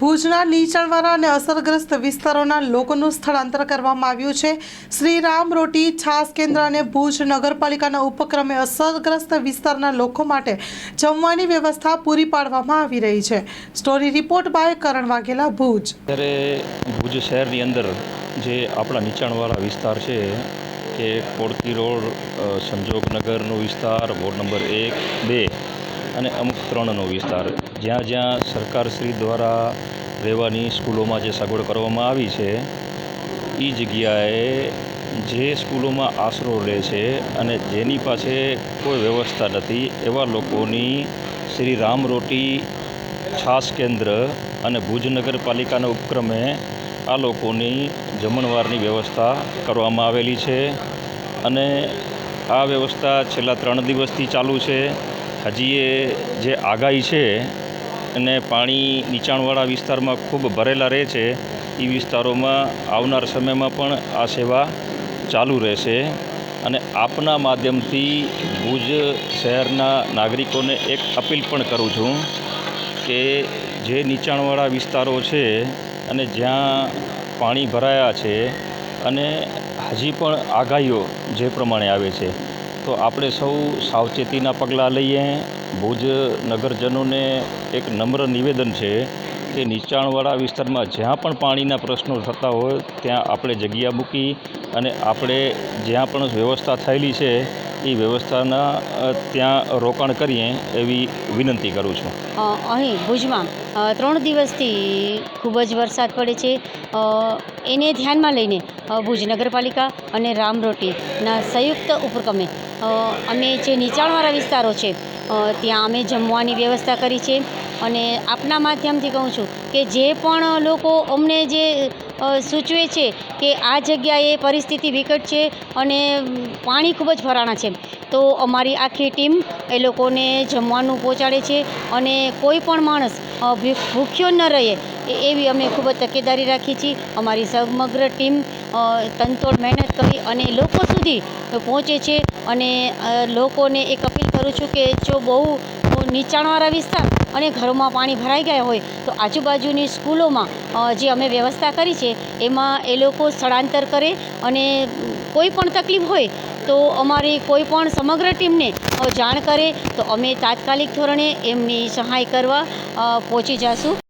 ભુજના નીચાણવાળા અને અસરગ્રસ્ત વિસ્તારોના લોકોનું સ્થળાંતર કરવામાં આવ્યું છે. શ્રી રામ રોટી છાસ કેન્દ્ર અને ભુજ નગરપાલિકાના ઉપક્રમે અસરગ્રસ્ત વિસ્તારના લોકો માટે જમવાની વ્યવસ્થા પૂરી પાડવામાં આવી રહી છે. Story report by Karan Vaghela, Bhuj. અત્યારે ભુજ શહેરની અંદર જે આપણા નીચાણવાળા વિસ્તાર છે, કે કોળકી રોડ સંજોગનગરનો વિસ્તાર, વોર્ડ નંબર એક, બે અને અમુક ત્રણનો વિસ્તાર. જ્યાં જ્યાં સરકારશ્રી દ્વારા રહેવાની સ્કૂલોમાં જે સગવડ કરવામાં આવી છે એ જગ્યાએ જે સ્કૂલોમાં આશરો લે છે અને જેની પાસે કોઈ વ્યવસ્થા નથી, એવા લોકોની શ્રી રામ રોટી છાસ કેન્દ્ર અને ભુજ નગરપાલિકાના ઉપક્રમે આ લોકોની જમણવારની વ્યવસ્થા કરવામાં આવેલી છે. અને આ વ્યવસ્થા છેલ્લા ત્રણ દિવસથી ચાલુ છે. હજી એ જે આગાહી છે અને પાણી નીચાણવાળા વિસ્તારમાં ખૂબ ભરેલા રહે છે એ વિસ્તારોમાં આવનાર સમયમાં પણ આ સેવા ચાલુ રહેશે અને આપના માધ્યમથી ભુજ શહેરના નાગરિકોને એક અપીલ પણ કરું છું કે જે નીચાણવાળા વિસ્તારો છે અને જ્યાં પાણી ભરાયા છે અને હજી પણ આગાહીઓ જે પ્રમાણે આવે છે તો આપણે સૌ સાવચેતીના પગલાં લઈએ. ભુજ નગરજનોને એક નમ્ર નિવેદન છે કે નીચાણવાળા વિસ્તારમાં જ્યાં પણ પાણીના પ્રશ્નો થતા હોય, ત્યાં આપણે જગ્યા મૂકી અને આપણે જ્યાં પણ વ્યવસ્થા થયેલી છે એ વ્યવસ્થાના ત્યાં રોકાણ કરીએ એવી વિનંતી કરું છું. અહીં ભુજમાં ત્રણ દિવસથી ખૂબ જ વરસાદ પડે છે. એને ધ્યાનમાં લઈને ભુજ નગરપાલિકા અને રામરોટીના સંયુક્ત ઉપક્રમે અમે જે નીચાણવાળા વિસ્તારો છે ત્યાં અમે જમવાની વ્યવસ્થા કરી છે. અને આપના માધ્યમથી કહું છું કે જે પણ લોકો અમને જે સૂચવે છે કે આ જગ્યાએ પરિસ્થિતિ વિકટ છે અને પાણી ખૂબ જ ભરાણા છે. તો અમારી આખી ટીમ એ લોકોને જમવાનું પહોંચાડે છે અને કોઈ પણ માણસ ભૂખ્યો ન રહે એવી અમે ખૂબ જ તકેદારી રાખી છીએ અમારી સમગ્ર ટીમ તનતોડ મહેનત કરી અને લોકો સુધી પહોંચે છે અને લોકોને એક અપીલ કરું છું કે જો બહુ નીચાણવાળા વિસ્તાર અને ઘરોમાં પાણી ભરાઈ ગયા હોય, તો આજુબાજુની સ્કૂલોમાં જે અમે વ્યવસ્થા કરી છે, એમાં એ લોકો સ્થળાંતર કરે અને કોઈ પણ તકલીફ હોય, તો અમારી કોઈ પણ સમગ્ર ટીમને જાણ કરે, તો અમે તાત્કાલિક ધોરણે એમની સહાય કરવા પહોંચી જઈશું